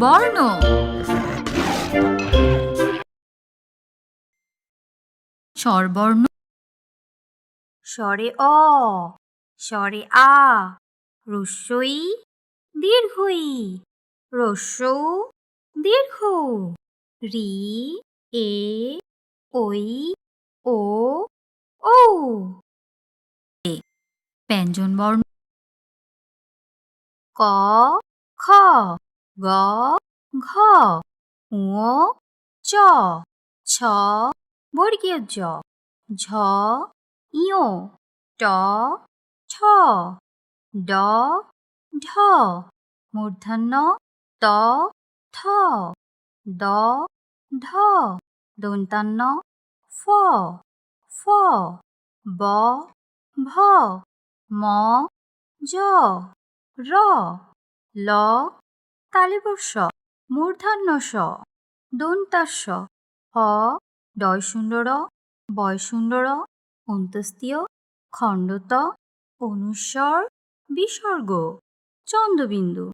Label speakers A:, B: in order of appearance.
A: বর্ণ। স্বরবর্ণ।
B: স্বরে অ, স্বরে আ রস্যই দীর্ঘই রস্যৌ দীর্ঘ রি, এ ওই ও, ঔ।
A: ব্যঞ্জন বর্ণ
B: ক, খ। গ, ঘ, ঙ, চ, ছ, বর্গীয় জ, ঝ, ইয়, ট, ঠ, ড, ঢ, মূর্ধন্য, ত থ দ ধ দন্তান্ন, ফ ফ, ব, ভ, ম, জ, র, ল মূর্ধন্য স দন্তাস্য হ ডয় সুন্দর বয় সুন্দর অন্তস্তীয় খণ্ডত অনুস্বর বিসর্গ চন্দ্রবিন্দু।